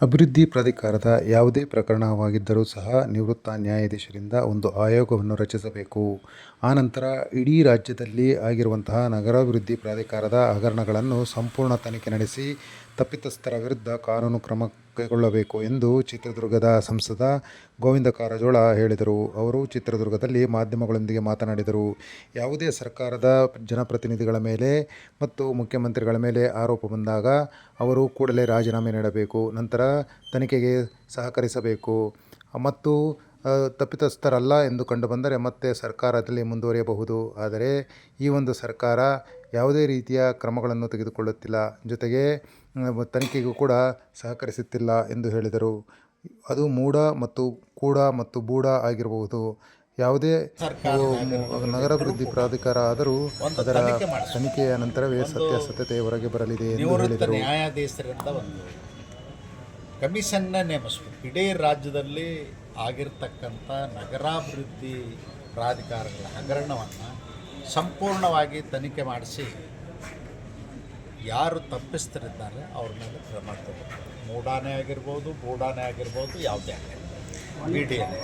ಅಭಿವೃದ್ಧಿ ಪ್ರಾಧಿಕಾರದ ಯಾವುದೇ ಪ್ರಕರಣವಾಗಿದ್ದರೂ ಸಹ ನಿವೃತ್ತ ನ್ಯಾಯಾಧೀಶರಿಂದ ಒಂದು ಆಯೋಗವನ್ನು ರಚಿಸಬೇಕು. ಆನಂತರ ಇಡೀ ರಾಜ್ಯದಲ್ಲಿ ಆಗಿರುವಂತಹ ನಗರಾಭಿವೃದ್ಧಿ ಪ್ರಾಧಿಕಾರದ ಹಗರಣಗಳನ್ನು ಸಂಪೂರ್ಣ ತನಿಖೆ ನಡೆಸಿ ತಪ್ಪಿತಸ್ಥರ ವಿರುದ್ಧ ಕಾನೂನು ಕ್ರಮ ಕೈಗೊಳ್ಳಬೇಕು ಎಂದು ಚಿತ್ರದುರ್ಗದ ಸಂಸದ ಗೋವಿಂದ ಕಾರಜೋಳ ಹೇಳಿದರು. ಅವರು ಚಿತ್ರದುರ್ಗದಲ್ಲಿ ಮಾಧ್ಯಮಗಳೊಂದಿಗೆ ಮಾತನಾಡಿದರು. ಯಾವುದೇ ಸರ್ಕಾರದ ಜನಪ್ರತಿನಿಧಿಗಳ ಮೇಲೆ ಮತ್ತು ಮುಖ್ಯಮಂತ್ರಿಗಳ ಮೇಲೆ ಆರೋಪ ಬಂದಾಗ ಅವರು ಕೂಡಲೇ ರಾಜೀನಾಮೆ ನೀಡಬೇಕು. ನಂತರ ತನಿಖೆಗೆ ಸಹಕರಿಸಬೇಕು ಮತ್ತು ತಪ್ಪಿತಸ್ಥರಲ್ಲ ಎಂದು ಕಂಡುಬಂದರೆ ಮತ್ತೆ ಸರ್ಕಾರದಲ್ಲಿ ಮುಂದುವರಿಯಬಹುದು. ಆದರೆ, ಈ ಒಂದು ಸರ್ಕಾರ ಯಾವುದೇ ರೀತಿಯ ಕ್ರಮಗಳನ್ನು ತೆಗೆದುಕೊಳ್ಳುತ್ತಿಲ್ಲ. ಜೊತೆಗೆ ತನಿಖೆಗೂ ಕೂಡ ಸಹಕರಿಸುತ್ತಿಲ್ಲ ಎಂದು ಹೇಳಿದರು. ಅದು ಮೂಡ ಮತ್ತು ಕೂಡ ಮತ್ತು ಬೂಡ ಆಗಿರಬಹುದು. ಯಾವುದೇ ನಗರಾಭಿವೃದ್ಧಿ ಪ್ರಾಧಿಕಾರ ಆದರೂ ಅದರ ತನಿಖೆಯ ನಂತರವೇ ಸತ್ಯಾಸತ್ಯತೆ ಹೊರಗೆ ಬರಲಿದೆ ಎಂದು ಹೇಳಿದರು. ನ್ಯಾಯಾಧೀಶರಿಂದ ಒಂದು ಕಮಿಷನ್ನ ನೇಮಿಸಬೇಕು ಇಡೀ ರಾಜ್ಯದಲ್ಲಿ ಆಗಿರ್ತಕ್ಕಂಥ ನಗರಾಭಿವೃದ್ಧಿ ಪ್ರಾಧಿಕಾರಗಳ ಹಗರಣವನ್ನು ಸಂಪೂರ್ಣವಾಗಿ ತನಿಖೆ ಮಾಡಿಸಿ ಯಾರು ತಪ್ಪಿಸ್ತರಿದ್ದಾರೆ ಅವ್ರ ಮೇಲೆ ಕ್ರಮ ತಗೋಬೇಕು ಮೂಡಾನೆ ಆಗಿರ್ಬೋದು ಬೂಡಾನೆ ಆಗಿರ್ಬೋದು ಯಾವುದೇ ಆಗಿರ್ಬೋದು. ಮೀಡಿಯಾನೆ